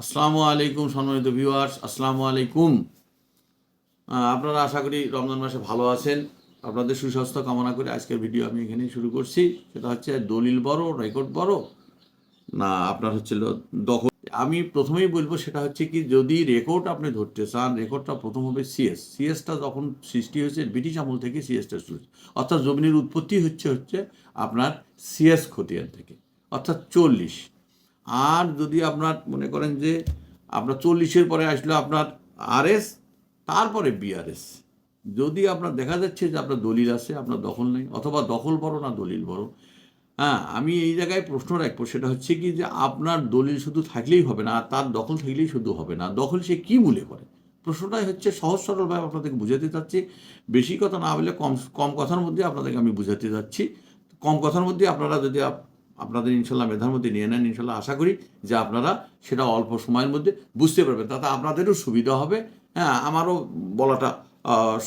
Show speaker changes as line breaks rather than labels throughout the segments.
আসসালামু আলাইকুম সম্মানিত ভিউয়ার্স, আসসালামু আলাইকুম। আপনারা আশা করি রমজান মাসে ভালো আছেন। আপনাদের সুস্বাস্থ্য কামনা করে আজকের ভিডিও আমি এখানেই শুরু করছি। সেটা হচ্ছে দলিল বড় রেকর্ড বড়? না, আপনার হচ্ছিল দখল। আমি প্রথমেই বলব সেটা হচ্ছে কি, যদি রেকর্ড আপনি ধরতে চান রেকর্ডটা প্রথম হবে সিএস সিএসটা যখন সৃষ্টি হয়েছে, ব্রিটিশ আমল থেকে সিএসটা শুরু। অর্থাৎ জমিনের উৎপত্তি হচ্ছে হচ্ছে আপনার সিএস খতিয়ান থেকে। অর্থাৎ চল্লিশ। আর যদি আপনার মনে করেন যে আপনার চল্লিশের পরে আসলো আপনার আরএস তারপরে বিআরএস যদি আপনার দেখা যাচ্ছে যে আপনার দলিল আছে, আপনার দখল নেই, অথবা দখল বড় না দলিল বড়। হ্যাঁ আমি এই জায়গায় প্রশ্ন রাখব, সেটা হচ্ছে কি যে আপনার দলিল শুধু থাকলেই হবে না তার দখল থাকলেই শুধু হবে না। দখল সে কি মূল্যে করে? প্রশ্নটাই হচ্ছে সহজ সরলভাবে আপনাদেরকে বুঝাতে চাচ্ছি। বেশি কথা না বলে কম কম কথার মধ্যে আপনাদেরকে আমি বুঝাতে চাচ্ছি কম কথার মধ্যে আপনারা যদি আপনাদের ইনশাল্লাহ মেধার মধ্যে নিয়ে নেন, ইনশাল্লাহ আশা করি যে আপনারা সেটা অল্প সময়ের মধ্যে বুঝতে পারবেন। তাতে আপনাদেরও সুবিধা হবে। হ্যাঁ আমারও বলাটা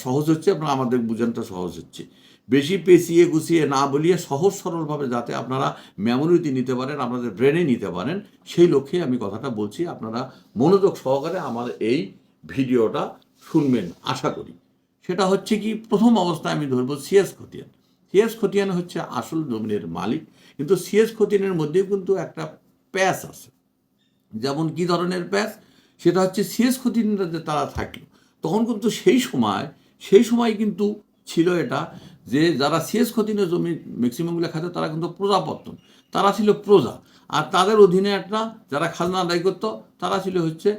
সহজ হচ্ছে, আপনার আমাদের বোঝানোটা সহজ হচ্ছে। বেশি পেঁচিয়ে গুছিয়ে না বলিয়ে সহজ সরলভাবে যাতে আপনারা মেমোরিতে নিতে পারেন, আপনাদের ব্রেনে নিতে পারেন, সেই লক্ষ্যে আমি কথাটা বলছি। আপনারা মনোযোগ সহকারে আমার এই ভিডিওটা শুনবেন, আশা করি। সেটা হচ্ছে কি, প্রথম অবস্থায় আমি ধরবো সিএস খতিয়ান। সিএস খতিয়ান হচ্ছে আসল জমিনের মালিক, কিন্তু সিএস খতিয়ানের মধ্যেও কিন্তু একটা প্যাচ আছে। যেমন কি ধরনের প্যাচ? সেটা হচ্ছে সিএস খতিয়ানরা যে তারা থাকল, তখন কিন্তু সেই সময় সেই সময় কিন্তু ছিল এটা যে যারা সিএস খতিয়ানের জমি ম্যাক্সিমামগুলো খাতে তারা কিন্তু প্রজাপত্তন, তারা ছিল প্রজা। আর তাদের অধীনে একটা যারা খাজনা আদায় করতো, তারা ছিল হচ্ছে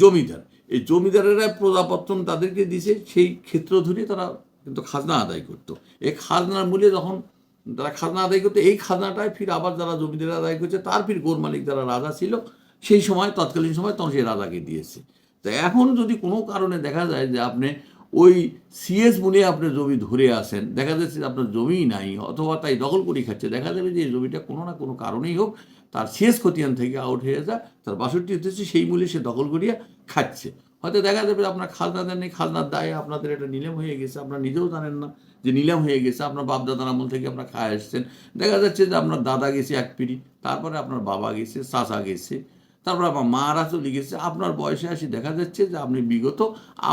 জমিদার। এই জমিদারেরা প্রজাপত্তন তাদেরকে দিছে সেই ক্ষেত্র ধরে তারা কিন্তু খাজনা আদায় করতো। এই খাজনার মূল্যে যখন তারা খাজনা আদায় করতো, এই খাজনাটাই ফির আবার যারা জমিদার আদায় করছে, তার ফির গোর মালিক যারা রাজা ছিল, সেই সময়, তৎকালীন সময় তখন সেই রাজাকে দিয়েছে। তো এখন যদি কোনো কারণে দেখা যায় যে আপনি ওই সিএস মূল্যে আপনি জমি ধরে আসেন দেখা যাচ্ছে যে আপনার জমি নাই অথবা তাই দখল করে খাচ্ছে, দেখা যাবে যে এই জমিটা কোনো না কোনো কারণেই হোক, তার শেষ খতিয়ান থেকে আউট হয়ে যায়, তার বাষট্টি হচ্ছে সেই মূল্যে সে দখল করিয়া খাচ্ছে। হয়তো দেখা যাবে আপনার খাজনা দেন খাজনার দায়ে আপনাদের এটা নিলাম হয়ে গেছে, আপনারা নিজেও জানেন না যে নিলাম হয়ে গেছে, আপনার বাপ দাদার আমল থেকে আপনার খায় আসছেন দেখা যাচ্ছে যে আপনার দাদা গেছে এক পিড়ি, তারপরে আপনার বাবা গেছে, চাচা গেছে, তারপর আমার মারা চলে গেছে, আপনার বয়সে আসি দেখা যাচ্ছে যে আপনি বিগত,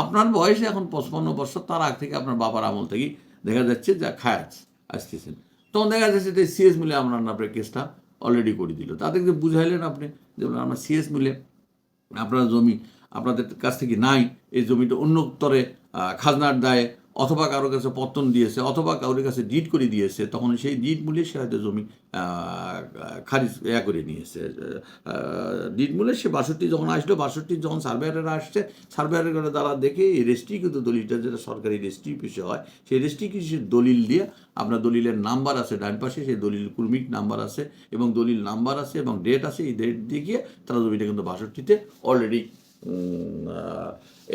আপনার বয়সে এখন পঁচপান্ন বছর, তার আগ থেকে আপনার বাবার আমল থেকে দেখা যাচ্ছে যা খায় আসতেছেন। তখন দেখা যাচ্ছে যে সিএস মিলে আপনার আপনার কেসটা অলরেডি করে দিল। তাদেরকে বুঝাইলেন আপনি যেমন আমার সিএস মিলে আপনার জমি আপনাদের কাছ থেকে নাই এই জমিটা অন্য তরে খাজনার দায়ে অথবা কারও কাছে পত্তন দিয়েছে, অথবা কারোর কাছে ডিট করে দিয়েছে, তখন সেই ডিট মূল্যে সে হয়তো জমি খারিজ, ইয়া করে নিয়েছে। ডিট মূল্যে সে বাষট্টি যখন আসলো, বাষট্টি যখন সার্ভেয়ারেরা আসছে, সার্ভেয়ারের দ্বারা দেখে এই কিন্তু দলিলটা, যেটা সরকারি রেজিস্ট্রি পিছিয়ে হয়, সেই রেজিস্ট্রি কিছু দলিল দিয়ে আপনার দলিলের নাম্বার আছে ডান পাশে, সেই দলিল কুর্মিক নাম্বার আছে এবং দলিল নাম্বার আছে এবং ডেট আছে, এই ডেট দিয়ে গিয়ে তারা জমিটা কিন্তু বাষট্টিতে অলরেডি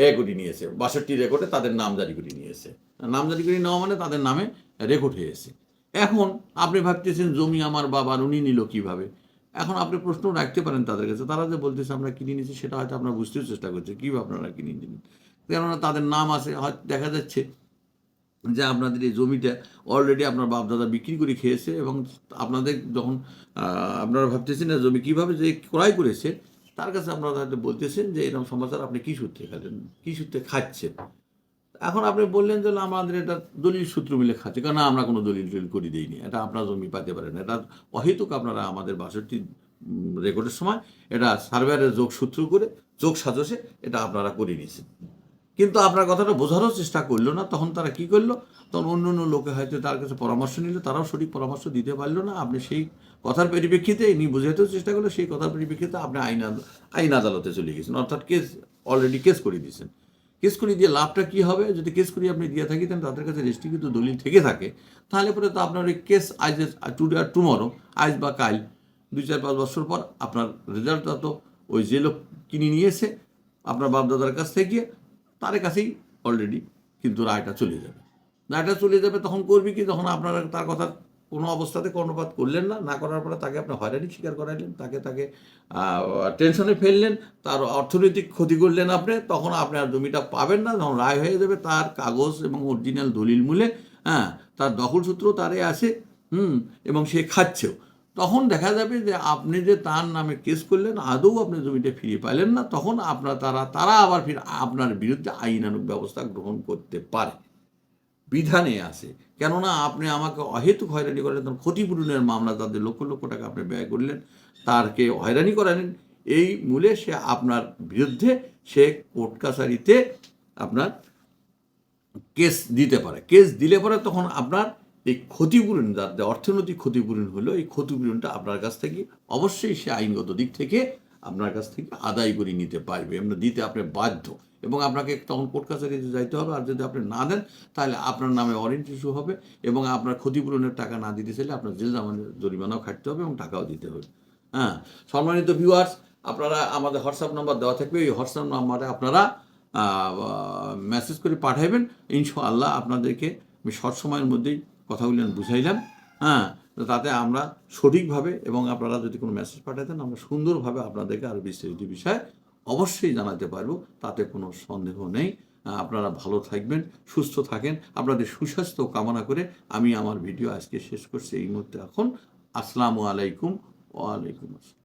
এ করে নিয়েছে, বাষট্টি রেকর্ডে তাদের নাম জারি করে নিয়েছে। নাম জারি করে নেওয়া মানে তাদের নামে রেকর্ড হয়েছে। এখন আপনি ভাবতেছেন, জমি আমার বাবার, উনি নিল কীভাবে? এখন আপনি প্রশ্ন রাখতে পারেন তাদের কাছে, তারা যে বলতেছে আমরা কিনে নিয়েছি, সেটা হয়তো আপনারা বুঝতে চেষ্টা করছে কীভাবে আপনারা কিনে নিলেন? কেননা তাদের নাম আছে, হয়তো দেখা যাচ্ছে যে আপনাদের এই জমিটা অলরেডি আপনার বাপদাদা বিক্রি করে খেয়েছে এবং আপনাদের যখন আপনারা ভাবতেছেন না জমি কীভাবে যে ক্রয় করেছে তার কাছে আপনারা হয়তো বলতেছেন যে এরকম সমাচার আপনি কী সূত্রে খাচ্ছেন? কী সূত্রে খাচ্ছেন? এখন আপনি বললেন যে আমাদের এটা দলিল সূত্র মিলে খাচ্ছে। কারণ আমরা কোনো দলিল টলিল করে দিইনি। এটা আপনার জমি পাতে পারেন এটা অহেতুক আপনারা আমাদের বাষট্টি রেকর্ডের সময় এটা সার্ভেয়ারের যোগ সূত্র করে, যোগ সাজসে এটা আপনারা করে নিয়েছেন। কিন্তু আপনার কথাটা বোঝারও চেষ্টা করল না, তখন তারা কি করল? তখন অন্য অন্য লোকে হয়তো তার কাছে পরামর্শ নিল, তারাও সঠিক পরামর্শ দিতে পারল না। আপনি সেই কথার পরিপ্রেক্ষিতে ইনি বোঝাতেও চেষ্টা করল, সেই কথার পরিপ্রেক্ষিতে আপনি আইন আইন আদালতে চলে গেছেন। অর্থাৎ কেস অলরেডি কেস করে দিয়েছেন। কেস করে দিয়ে লাভটা কি হবে? যদি কেস করে আপনি দিয়ে থাকিতেন তাদের কাছে রেস্ট্রিক্ট দলিল থেকে থাকে। তাহলে পরে তো আপনার ওই কেস আজ টুডে আর টুমরো আজ বা কাল, দুই চার পাঁচ বছর পর আপনার রেজাল্টটা তো ওই যে লোক কিনে নিয়েছে, আপনার বাপদাদার কাছ থেকে। তার কাছেই অলরেডি কিন্তু রায়টা চলে যাবে। রায়টা চলে যাবে তখন করবি কি? তখন আপনারা তার কথা কোনো অবস্থাতে কর্ণপাত করলেন না না করার পরে তাকে আপনি হয়রানি স্বীকার করাইলেন, তাকে তাকে টেনশনে ফেললেন, তার অর্থনৈতিক ক্ষতি করলেন আপনি, তখন আপনি আর জমিটা পাবেন না, যখন রায় হয়ে যাবে তার কাগজ এবং অরিজিনাল দলিল মূলে হ্যাঁ তার দখল সূত্র তারে আছে হুম, এবং সে খাচ্ছেও। তখন দেখা যাবে যে আপনি যে তার নামে কেস করলেন, আদৌ আপনি জমিটা ফিরিয়ে পাইলেন না, তখন আপনার তারা তারা আবার ফির আপনার বিরুদ্ধে আইনানুক ব্যবস্থা গ্রহণ করতে পারে। বিধানে আছে। কেননা আপনি আমাকে অহেতুক হয়রানি করলেন তখন ক্ষতিপূরণের মামলা তাদের লক্ষ লক্ষ টাকা আপনি ব্যয় করলেন, তারকে হয়রানি করালেন এই মূলে সে আপনার বিরুদ্ধে সে কোর্ট কাছারিতে আপনার কেস দিতে পারে। কেস দিলে পরে তখন আপনার এই ক্ষতিপূরণ যার অর্থনৈতিক ক্ষতিপূরণ হলো, এই ক্ষতিপূরণটা আপনার কাছ থেকে অবশ্যই সে আইনগত দিক থেকে আপনার কাছ থেকে আদায় করে নিতে পারবে। এমনি দিতে আপনি বাধ্য। এবং আপনাকে তখন কোর্ট কাছারিতে যাইতে হবে। আর যদি আপনি না দেন, তাহলে আপনার নামে ওয়ারেন্ট ইস্যু হবে এবং আপনার ক্ষতিপূরণের টাকা না দিতে চাইলে আপনার জেল জামানের জরিমানাও খাটতে হবে এবং টাকাও দিতে হবে। হ্যাঁ সম্মানিত ভিউয়ার্স আপনারা আমাদের হোয়াটসঅ্যাপ নাম্বার দেওয়া থাকবে। এই হোয়াটসঅ্যাপ নাম্বারে আপনারা মেসেজ করে পাঠাইবেন। ইনশাআল্লাহ আপনাদেরকে আমি শর্ট সময়ের মধ্যেই কথাগুলি আমি বুঝাইলাম হ্যাঁ? তো তাতে আমরা সঠিকভাবে এবং আপনারা যদি কোনো মেসেজ পাঠাতেন, আমরা সুন্দরভাবে আপনাদেরকে আরও বিস্তারিত বিষয়ে অবশ্যই জানাতে পারব, তাতে কোনো সন্দেহ নেই। আপনারা ভালো থাকবেন, সুস্থ থাকেন, আপনাদের সুস্বাস্থ্য কামনা করে আমি আমার ভিডিও আজকে শেষ করছি এই মুহূর্তে এখন। আসসালামু আলাইকুম, ওয়ালাইকুম আসসালাম।